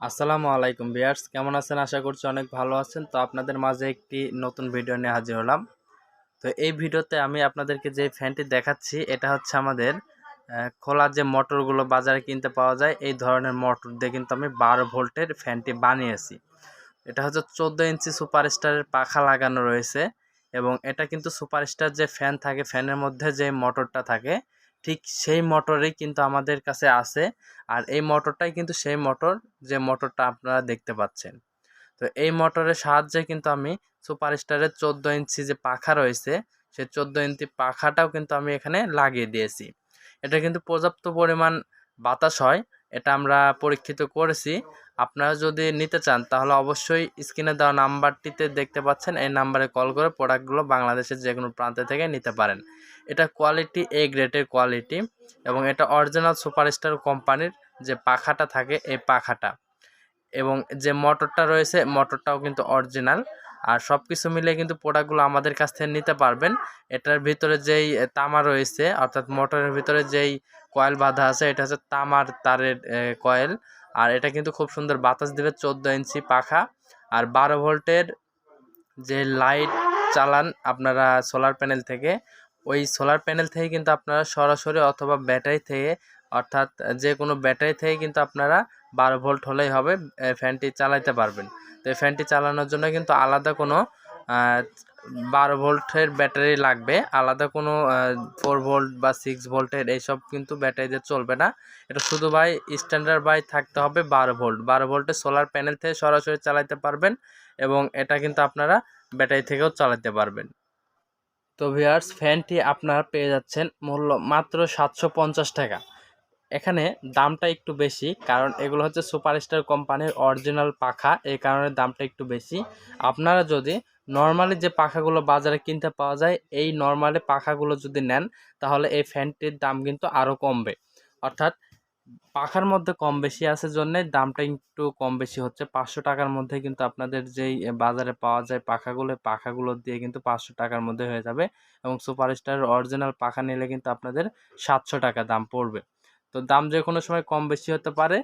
আসসালামু আলাইকুম বিয়ার্স কেমন আছেন? আশা করছি অনেক ভালো আছেন। তো আপনাদের মাঝে একটি নতুন ভিডিও নিয়ে হাজির হলাম। তো এই ভিডিওতে আমি আপনাদেরকে যে ফ্যানটি দেখাচ্ছি, এটা হচ্ছে আমাদের খোলা যে মোটরগুলো বাজারে কিনতে পাওয়া যায়, এই ধরনের মোটর দিয়ে কিন্তু আমি বারো ভোল্টের ফ্যানটি বানিয়েছি। এটা হচ্ছে চোদ্দ ইঞ্চি সুপারস্টারের পাখা লাগানো রয়েছে এবং এটা কিন্তু সুপারস্টার যে ফ্যান থাকে, ফ্যানের মধ্যে যে মোটরটা থাকে ঠিক সেই মোটরই কিন্তু আমাদের কাছে আছে। আর এই মোটরটাই কিন্তু সেই মোটর যে মোটরটা আপনারা দেখতে পাচ্ছেন। তো এই মোটরের সাহায্যে কিন্তু আমি সুপার স্টারের চোদ্দ ইঞ্চি যে পাখা রয়েছে, সেই চোদ্দ ইঞ্চি পাখাটাও কিন্তু আমি এখানে লাগিয়ে দিয়েছি। এটা কিন্তু পর্যাপ্ত পরিমাণ বাতাস হয় এটা আমরা পরীক্ষিত করেছি। আপনারা যদি নিতে চান, তাহলে অবশ্যই স্ক্রিনে দেওয়া নাম্বারটিতে দেখতে পাচ্ছেন, এই নাম্বারে কল করে প্রোডাক্টগুলো বাংলাদেশের যে কোনো প্রান্তে থেকে নিতে পারেন। এটা কোয়ালিটি এ গ্রেডের কোয়ালিটি এবং এটা অরিজিনাল সুপারস্টার কোম্পানির যে পাখাটা থাকে, এই পাখাটা। এবং যে মোটরটা রয়েছে, মোটরটাও কিন্তু অরিজিনাল। আর সব কিছু মিলে কিন্তু প্রোডাক্টগুলো আমাদের কাছ থেকে নিতে পারবেন। এটার ভিতরে যেই তামা রয়েছে, অর্থাৎ মোটরের ভিতরে যেই কয়েল বাঁধা আছে, এটা হচ্ছে তামার তারের কয়েল। আর এটা কিন্তু খুব সুন্দর বাতাস দেবে, চোদ্দ ইঞ্চি পাখা। আর বারো ভোল্টের যে লাইট চালান আপনারা সোলার প্যানেল থেকে, ওই সোলার প্যানেল থেকে কিন্তু আপনারা সরাসরি অথবা ব্যাটারি থেকে, অর্থাৎ যে কোনো ব্যাটারি থেকে কিন্তু আপনারা বারো ভোল্ট হলেই হবে ফ্যানটি চালাতে পারবেন। তো এই ফ্যানটি চালানোর জন্য কিন্তু আলাদা কোনো বারো ভোল্টের ব্যাটারি লাগবে। আলাদা কোনো ফোর ভোল্ট বা সিক্স ভোল্টের এইসব কিন্তু ব্যাটারি দিয়ে চলবে না। এটা শুধু ভাই স্ট্যান্ডার্ড বাই থাকতে হবে বারো ভোল্ট বারো ভোল্টের সোলার প্যানেল থেকে সরাসরি চালাতে পারবেন এবং এটা কিন্তু আপনারা ব্যাটারি থেকেও চালাতে পারবেন। তো ভিয়ার্স ফ্যানটি আপনারা পেয়ে যাচ্ছেন মূল্য মাত্র সাতশো পঞ্চাশ টাকা। এখানে দামটা একটু বেশি, কারণ এগুলো হচ্ছে সুপারস্টার কোম্পানির অরিজিনাল পাখা, এই কারণে দামটা একটু বেশি। আপনারা যদি নর্মালি যে পাখাগুলো বাজারে কিনতে পাওয়া যায়, এই নর্মালি পাখাগুলো যদি নেন, তাহলে এই ফ্যানটির দাম কিন্তু আরও কমবে। অর্থাৎ পাখার মধ্যে কম বেশি আছে জন্যে দামটা একটু কম বেশি হচ্ছে। পাঁচশো টাকার মধ্যে কিন্তু আপনাদের যেই বাজারে পাওয়া যায় পাখাগুলো পাখাগুলো দিয়ে কিন্তু পাঁচশো টাকার মধ্যে হয়ে যাবে এবং সুপারস্টারের অরিজিনাল পাখা নিলে কিন্তু আপনাদের সাতশো টাকা দাম পড়বে। তো দাম যে কোনো সময় কম বেশি হতে পারে।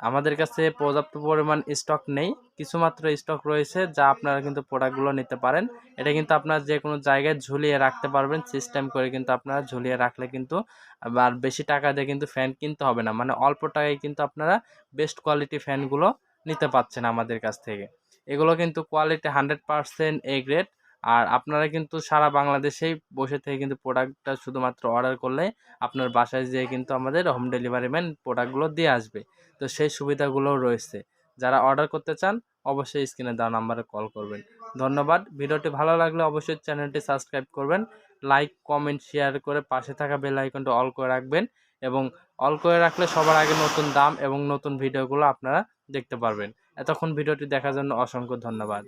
আমাদের কাছে পর্যাপ্ত পরিমাণ স্টক নেই। কিছুমাত্র স্টক রয়েছে যা আপনারা কিন্তু প্রোডাক্টগুলো নিতে পারেন। এটা কিন্তু আপনার যে কোনো জায়গায় ঝুলিয়ে রাখতে পারবেন। সিস্টেম করে কিন্তু আপনারা ঝুলিয়ে রাখলে কিন্তু আর বেশি টাকা দিয়ে কিন্তু ফ্যান কিনতে হবে না। মানে অল্প টাকায় কিন্তু আপনারা বেস্ট কোয়ালিটি ফ্যানগুলো নিতে পাচ্ছেন আমাদের কাছ থেকে। এগুলো কিন্তু quality hundred percent A grade আর আপনারা কিন্তু সারা বাংলাদেশেই বসে থেকে কিন্তু প্রোডাক্টটা শুধুমাত্র অর্ডার করলে আপনার বাসায় যেয়ে কিন্তু আমাদের হোম ডেলিভারি ম্যান প্রোডাক্টগুলো দিয়ে আসবে। তো সেই সুবিধাগুলোও রয়েছে। যারা অর্ডার করতে চান, অবশ্যই স্ক্রিনে দেওয়া নাম্বারে কল করবেন। ধন্যবাদ। ভিডিওটি ভালো লাগলে অবশ্যই চ্যানেলটি সাবস্ক্রাইব করবেন। লাইক কমেন্ট শেয়ার করে পাশে থাকা বেল আইকনটা অল করে রাখবেন এবং অল করে রাখলে সবার আগে নতুন দাম এবং নতুন ভিডিওগুলো আপনারা দেখতে পারবেন। এতক্ষণ ভিডিওটি দেখার জন্য অসংখ্য ধন্যবাদ।